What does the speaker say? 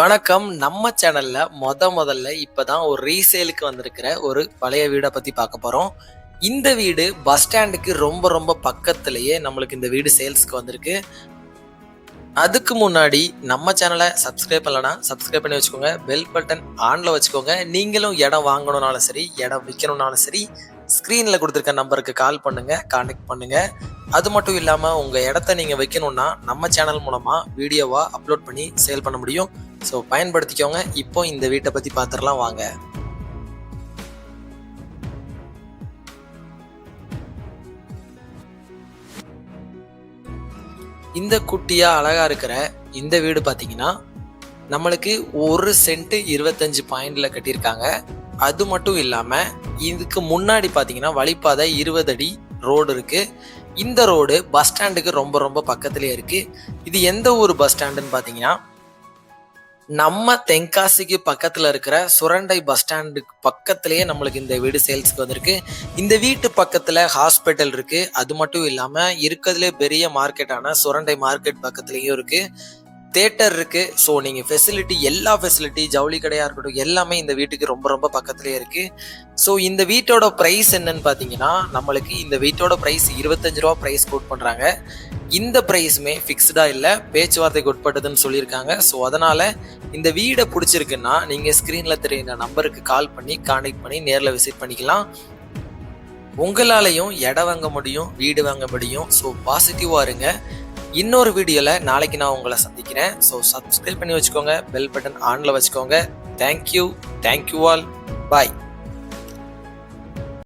வணக்கம். நம்ம சேனல்ல மொத முதல்ல இப்பதான் ஒரு ரீசேலுக்கு வந்திருக்கிற ஒரு பழைய வீடை பத்தி பார்க்க போறோம். இந்த வீடு பஸ் ஸ்டாண்டுக்கு ரொம்ப ரொம்ப பக்கத்துலயே நம்மளுக்கு இந்த வீடு சேல்ஸ்க்கு வந்திருக்கு. அதுக்கு முன்னாடி நம்ம சேனலை சப்ஸ்கிரைப் பண்ணலனா சப்ஸ்கிரைப் பண்ணி வச்சுக்கோங்க. பெல் பட்டன் ஆன்ல வச்சுக்கோங்க. நீங்களும் இடம் வாங்கணும்னாலும் சரி இடம் விற்கணும்னாலும் சரி ஸ்க்ரீனில் கொடுத்துருக்க நம்பருக்கு கால் பண்ணுங்க கான்டெக்ட் பண்ணுங்க. அது மட்டும் இல்லாமல் உங்கள் இடத்த நீங்கள் வைக்கணும்னா நம்ம சேனல் மூலமாக வீடியோவாக அப்லோட் பண்ணி சேல் பண்ண முடியும். ஸோ பயன்படுத்திக்கோங்க. இப்போ இந்த வீட்டை பற்றி பார்த்துடலாம் வாங்க. இந்த குட்டியாக அழகா இருக்கிற இந்த வீடு பார்த்தீங்கன்னா நம்மளுக்கு ஒரு சென்ட்டு இருபத்தஞ்சு பாயிண்டில் கட்டியிருக்காங்க. அது மட்டும் இல்லாமல் இதுக்கு முன்னாடி பார்த்தீங்கன்னா வழிப்பாதை இருபது அடி ரோடு இருக்குது இந்த ரோடு பஸ் ஸ்டாண்டுக்கு ரொம்ப ரொம்ப பக்கத்துலேயே இருக்குது இது எந்த ஊர் பஸ் ஸ்டாண்டுன்னு பார்த்தீங்கன்னா நம்ம தென்காசிக்கு பக்கத்துல இருக்கிற சுரண்டை பஸ் ஸ்டாண்டுக்கு பக்கத்துலயே நம்மளுக்கு இந்த வீடு சேல்ஸ்க்கு வந்திருக்கு. இந்த வீட்டு பக்கத்துல ஹாஸ்பிட்டல் இருக்கு. அது மட்டும் இல்லாம இருக்கிறதுலே பெரிய மார்க்கெட்டான சுரண்டை மார்க்கெட் பக்கத்துலயும் இருக்கு. தேட்டர் இருக்கு. ஸோ நீங்கள் ஃபெசிலிட்டி எல்லா ஃபெசிலிட்டி ஜவுளி கடையாக இருக்கட்டும் எல்லாமே இந்த வீட்டுக்கு ரொம்ப ரொம்ப பக்கத்துலேயே இருக்கு. ஸோ இந்த வீட்டோட ப்ரைஸ் என்னன்னு பார்த்தீங்கன்னா நம்மளுக்கு இந்த வீட்டோட ப்ரைஸ் இருபத்தஞ்சு ரூபா ப்ரைஸ் கோட் பண்ணுறாங்க இந்த ப்ரைஸுமே ஃபிக்ஸ்டாக இல்லை பேச்சுவார்த்தைக்கு உட்பட்டதுன்னு சொல்லியிருக்காங்க. ஸோ அதனால் இந்த வீடை பிடிச்சிருக்குன்னா நீங்கள் ஸ்க்ரீனில் தெரியுற நம்பருக்கு கால் பண்ணி கான்டெக்ட் பண்ணி நேரில் விசிட் பண்ணிக்கலாம். உங்களாலையும் இடம் வாங்க முடியும் வீடு வாங்க முடியும். ஸோ பாசிட்டிவாக இருங்க. இன்னொரு வீடியோவில் நாளைக்கு நான் உங்களை சந்திக்கிறேன். ஸோ சப்ஸ்கிரைப் பண்ணி வச்சுக்கோங்க. பெல் பட்டன் ஆனில் வச்சுக்கோங்க. தேங்க்யூ தேங்க்யூ ஆல் பாய்